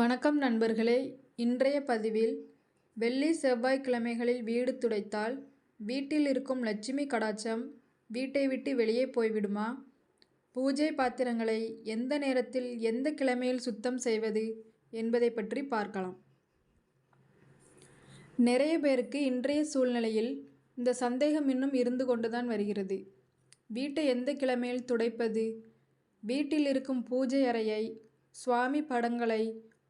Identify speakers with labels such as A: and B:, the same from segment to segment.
A: வணக்கம் நண்பர்களே. இன்றைய பதிவில் வெள்ளி செவ்வாய் கிழமைகளில் வீடு துடைத்தால் வீட்டில் இருக்கும் லட்சுமி கடாச்சம் வீட்டை விட்டு வெளியே போய்விடுமா? பூஜை பாத்திரங்களை எந்த நேரத்தில் எந்த கிழமையில் சுத்தம் செய்வது என்பதை பற்றி பார்க்கலாம். நிறைய பேருக்கு இன்றைய சூழ்நிலையில் இந்த சந்தேகம் இன்னும் இருந்து கொண்டுதான் வருகிறது. வீட்டை எந்த கிழமையில் துடைப்பது? வீட்டில் இருக்கும் பூஜை அறையை சுவாமி படங்களை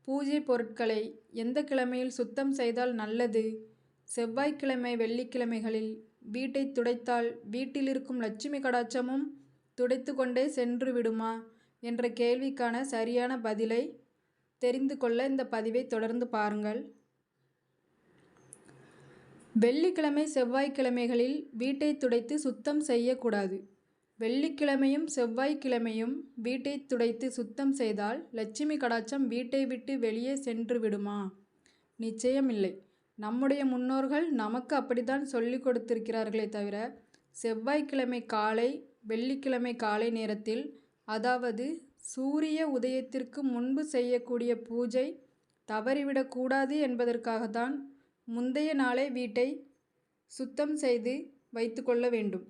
A: பூஜை பொருட்களை எந்த கிழமையில் சுத்தம் செய்தால் நல்லது? செவ்வாய்க்கிழமை வெள்ளிக்கிழமைகளில் வீட்டை துடைத்தால் வீட்டில் இருக்கும் லட்சுமி கடாட்சமும் துடைத்து கொண்டே சென்று விடுமா? என்ற கேள்விக்கான சரியான பதிலை தெரிந்து கொள்ள இந்த பதிவை தொடர்ந்து பாருங்கள். வெள்ளிக்கிழமை செவ்வாய்க்கிழமைகளில் வீட்டை துடைத்து சுத்தம் செய்யக்கூடாது. வெள்ளிக்கிழமையும் செவ்வாய்க்கிழமையும் வீட்டை துடைத்து சுத்தம் செய்தால் லட்சுமி கடாட்சம் வீட்டை விட்டு வெளியே சென்று விடுமா? நிச்சயம் இல்லை நம்முடைய முன்னோர்கள் நமக்கு அப்படித்தான் சொல்லி கொடுத்திருக்கிறார்களே தவிர செவ்வாய்க்கிழமை காலை வெள்ளிக்கிழமை காலை நேரத்தில் அதாவது சூரிய உதயத்திற்கு முன்பு செய்யக்கூடிய பூஜை தவறிவிடக்கூடாது என்பதற்காகத்தான் முந்தைய நாளே வீட்டை சுத்தம் செய்து வைத்துக்கொள்ள வேண்டும்.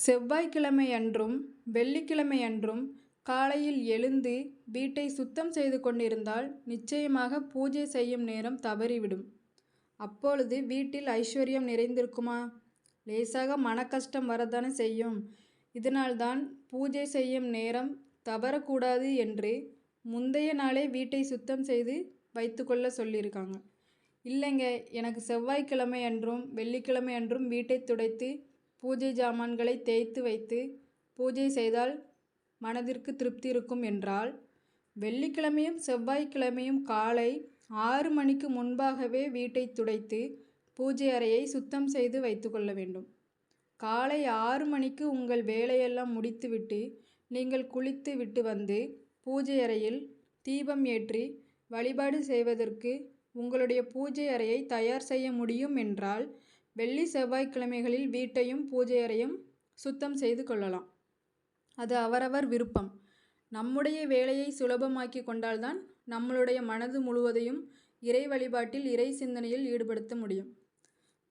A: செவ்வாய்க்கிழமை அன்றும் வெள்ளிக்கிழமை அன்றும் காலையில் எழுந்து வீட்டை சுத்தம் செய்து கொண்டிருந்தால் நிச்சயமாக பூஜை செய்யும் நேரம் தவறிவிடும். அப்பொழுது வீட்டில் ஐஸ்வர்யம் நிறைந்திருக்குமா? லேசாக மன கஷ்டம் வரத்தானே செய்யும். இதனால்தான் பூஜை செய்யும் நேரம் தவறக்கூடாது என்று முந்தைய நாளே வீட்டை சுத்தம் செய்து வைத்துக்கொள்ள சொல்லியிருக்காங்க. இல்லைங்க எனக்கு செவ்வாய்க்கிழமை அன்றும் வெள்ளிக்கிழமை அன்றும் வீட்டை துடைத்து பூஜை ஜாமான்களை தேய்த்து வைத்து பூஜை செய்தால் மனதிற்கு திருப்தி இருக்கும் என்றால் வெள்ளிக்கிழமையும் செவ்வாய்க்கிழமையும் காலை ஆறு மணிக்கு முன்பாகவே வீட்டை துடைத்து பூஜை அறையை சுத்தம் செய்து வைத்துக்கொள்ள வேண்டும். காலை ஆறு மணிக்கு உங்கள் வேலையெல்லாம் முடித்துவிட்டு நீங்கள் குளித்து விட்டு வந்து பூஜை அறையில் தீபம் ஏற்றி வழிபாடு செய்வதற்கு உங்களுடைய பூஜை அறையை தயார் செய்ய முடியும் என்றால் வெள்ளி செவ்வாய்க்கிழமைகளில் வீட்டையும் பூஜை அறையும் சுத்தம் செய்து கொள்ளலாம். அது அவரவர் விருப்பம். நம்முடைய வேலையை சுலபமாக்கி கொண்டால்தான் நம்மளுடைய மனது முழுவதையும் இறை வழிபாட்டில் இறை சிந்தனையில் ஈடுபடுத்த முடியும்.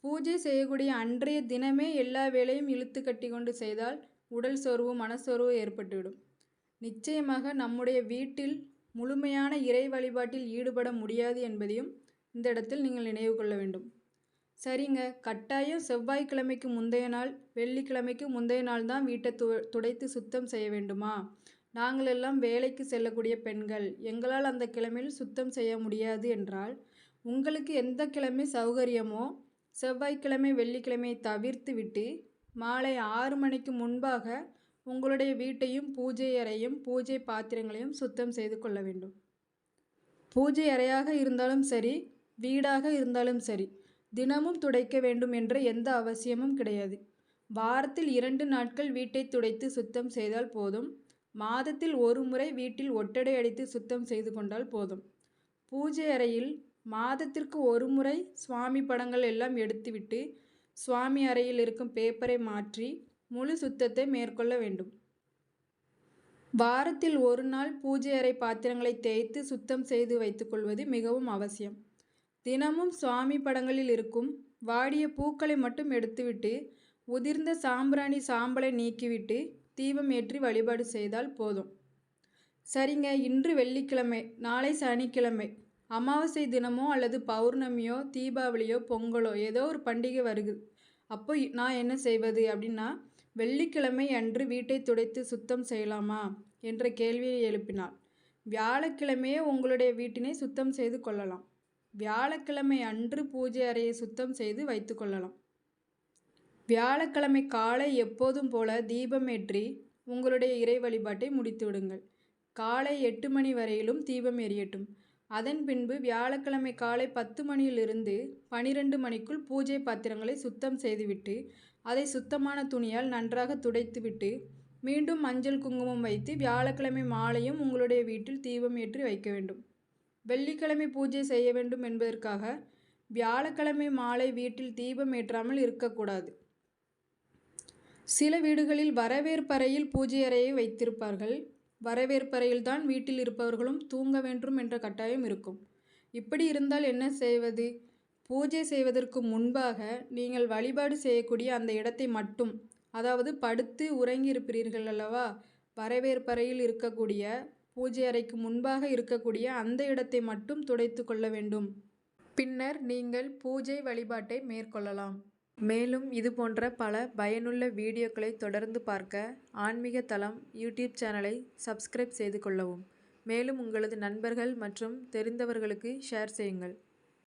A: பூஜை செய்யக்கூடிய அன்றைய தினமே எல்லா வேலையும் இழுத்து கட்டி கொண்டு செய்தால் உடல் சோர்வு மனசோர்வு ஏற்பட்டுவிடும். நிச்சயமாக நம்முடைய வீட்டில் முழுமையான இறை வழிபாட்டில் ஈடுபட முடியாது என்பதையும் இந்த இடத்தில் நீங்கள் நினைவு கொள்ள வேண்டும். சரிங்க. கட்டாயம் செவ்வாய்க்கிழமைக்கு முந்தைய நாள் வெள்ளிக்கிழமைக்கு முந்தைய நாள் தான் வீட்டை து துடைத்து சுத்தம் செய்ய வேண்டுமா? நாங்களெல்லாம் வேலைக்கு செல்லக்கூடிய பெண்கள். எங்களால் அந்த கிழமையில் சுத்தம் செய்ய முடியாது என்றால் உங்களுக்கு எந்த கிழமை சௌகரியமோ செவ்வாய்க்கிழமை வெள்ளிக்கிழமை தவிர்த்து விட்டு மாலை ஆறு மணிக்கு முன்பாக உங்களுடைய வீட்டையும் பூஜை அறையும் பூஜை பாத்திரங்களையும் சுத்தம் செய்து கொள்ள வேண்டும். பூஜை அறையாக இருந்தாலும் சரி வீடாக இருந்தாலும் சரி தினமும் துடைக்க வேண்டும் என்ற எந்த அவசியமும் கிடையாது. வாரத்தில் இரண்டு நாட்கள் வீட்டை துடைத்து சுத்தம் செய்தால் போதும். மாதத்தில் ஒரு முறை வீட்டில் ஒட்டடை அடித்து சுத்தம் செய்து கொண்டால் போதும். பூஜை அறையில் மாதத்திற்கு ஒரு முறை சுவாமி படங்கள் எல்லாம் எடுத்துவிட்டு சுவாமி அறையில் இருக்கும் பேப்பரை மாற்றி முழு சுத்தத்தை மேற்கொள்ள வேண்டும். வாரத்தில் ஒரு நாள் பூஜை அறை பாத்திரங்களை தேய்த்து சுத்தம் செய்து வைத்துக்கொள்வது மிகவும் அவசியம். தினமும் சுவாமி படங்களில் இருக்கும் வாடிய பூக்களை மட்டும் எடுத்துவிட்டு உதிர்ந்த சாம்பிராணி சாம்பலை நீக்கிவிட்டு தீபம் ஏற்றி வழிபாடு செய்தால் போதும். சரிங்க இன்று வெள்ளிக்கிழமை நாளை சனிக்கிழமை. அமாவாசை தினமோ அல்லது பௌர்ணமியோ தீபாவளியோ பொங்கலோ ஏதோ ஒரு பண்டிகை வருது. அப்போ நான் என்ன செய்வது அப்படின்னா வெள்ளிக்கிழமை அன்று வீட்டை துடைத்து சுத்தம் செய்யலாமா என்ற கேள்வியை எழுப்பினாள். வியாழக்கிழமையே உங்களுடைய வீட்டினை சுத்தம் செய்து கொள்ளலாம். வியாழக்கிழமை அன்று பூஜை அறையை சுத்தம் செய்து வைத்து கொள்ளலாம். வியாழக்கிழமை காலை எப்போதும் போல தீபம் ஏற்றி உங்களுடைய இறை வழிபாட்டை முடித்து விடுங்கள். காலை எட்டு மணி வரையிலும் தீபம் எரியட்டும் அதன் பின்பு வியாழக்கிழமை காலை பத்து மணியிலிருந்து பனிரெண்டு மணிக்குள் பூஜை பாத்திரங்களை சுத்தம் செய்துவிட்டு அதை சுத்தமான துணியால் நன்றாக துடைத்துவிட்டு மீண்டும் மஞ்சள் குங்குமம் வைத்து வியாழக்கிழமை மாலையும் உங்களுடைய வீட்டில் தீபம் ஏற்றி வைக்க வேண்டும். வெள்ளிக்கிழமை பூஜை செய்ய வேண்டும் என்பதற்காக வியாழக்கிழமை மாலை வீட்டில் தீபம் ஏற்றாமல் இருக்கக்கூடாது. சில வீடுகளில் வரவேற்பறையில் பூஜை அறையை வைத்திருப்பார்கள். வரவேற்பறையில்தான் வீட்டில் இருப்பவர்களும் தூங்க வேண்டும் என்ற கட்டாயம் இருக்கும். இப்படி இருந்தால் என்ன செய்வது? பூஜை செய்வதற்கு முன்பாக நீங்கள் வழிபாடு செய்யக்கூடிய அந்த இடத்தை மட்டும் அதாவது படுத்து உறங்கியிருப்பீர்கள் அல்லவா? வரவேற்பறையில் இருக்கக்கூடிய பூஜை அறைக்கு முன்பாக இருக்கக்கூடிய அந்த இடத்தை மட்டும் துடைத்து கொள்ள வேண்டும். பின்னர் நீங்கள் பூஜை வழிபாட்டை மேற்கொள்ளலாம். மேலும் இது போன்ற பல பயனுள்ள வீடியோக்களை தொடர்ந்து பார்க்க ஆன்மீக தளம் யூடியூப் சேனலை சப்ஸ்கிரைப் செய்து கொள்ளவும். மேலும் உங்களது நண்பர்கள் மற்றும் தெரிந்தவர்களுக்கு ஷேர் செய்யுங்கள்.